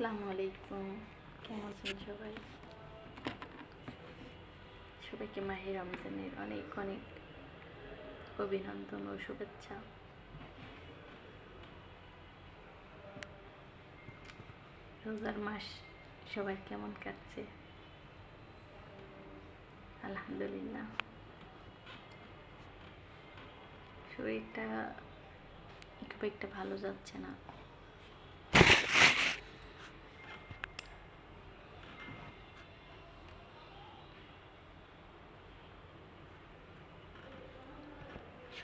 আসসালামু আলাইকুম। কেমন আছেন সবাই? সবাইকে মাহে রমজানের অনেক অনেক অভিনন্দন ও শুভেচ্ছা। রোজার মাস সবাই কেমন কাটছে? আলহামদুলিল্লাহ। শরীরটা খুব একটা ভালো যাচ্ছে না।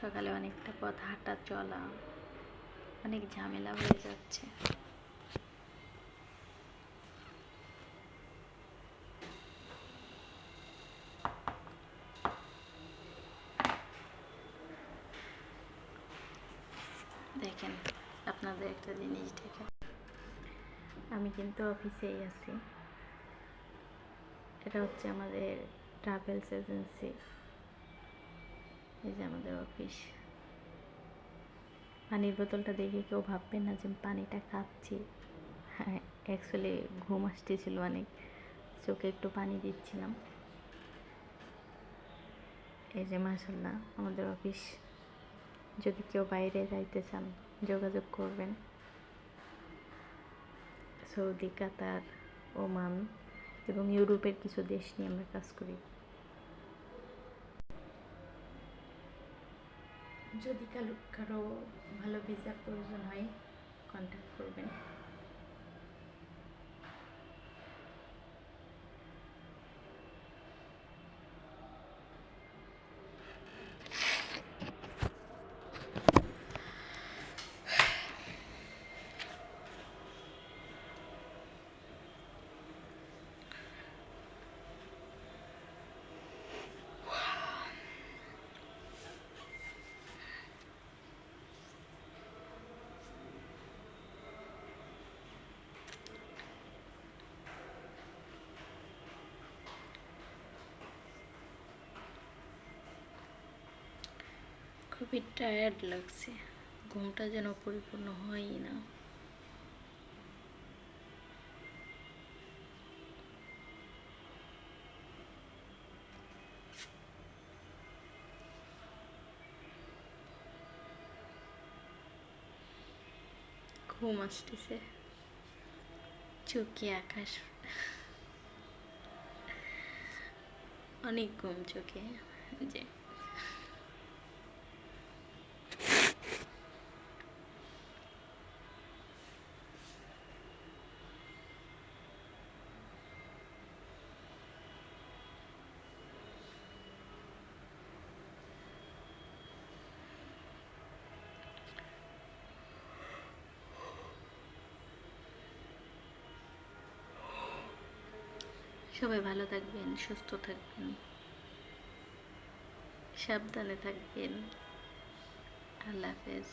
সকালে অনেকটা পথ হাঁটা চলা, অনেক ঝামেলা হয়ে যাচ্ছে। দেখেন, আপনাদের একটা জিনিস দেখেন আমি কিন্তু অফিসেই আছি। এটা হচ্ছে আমাদের ট্রাভেলস এজেন্সি। এই যে আমাদের অফিস পানির বোতলটা দেখে কেউ ভাববেন না যে পানিটা খাচ্ছি। হ্যাঁ অ্যাকচুয়ালি ঘুম আসতেছিল অনেক। চোখে একটু পানি দিচ্ছিলাম। এই যে মাসাল্লাহ আমাদের অফিস যদি কেউ বাইরে যাইতে চান, যোগাযোগ করবেন। সৌদি, কাতার, ওমান এবং ইউরোপের কিছু দেশ নিয়ে আমরা কাজ করি। যদি কারও ভালো ভিসার প্রয়োজন হয় কন্ট্যাক্ট করবেন। খুবই টায়ার্ড লাগছে। ঘুমটা যেন পরিপূর্ণ হয়ই না। ঘুম আসতেছে। চোখে আকাশ। অনেক ঘুম চোখে। যে সবাই ভালো থাকবেন সুস্থ থাকবেন সাবধানে থাকবেন। আল্লাহ হাফেজ।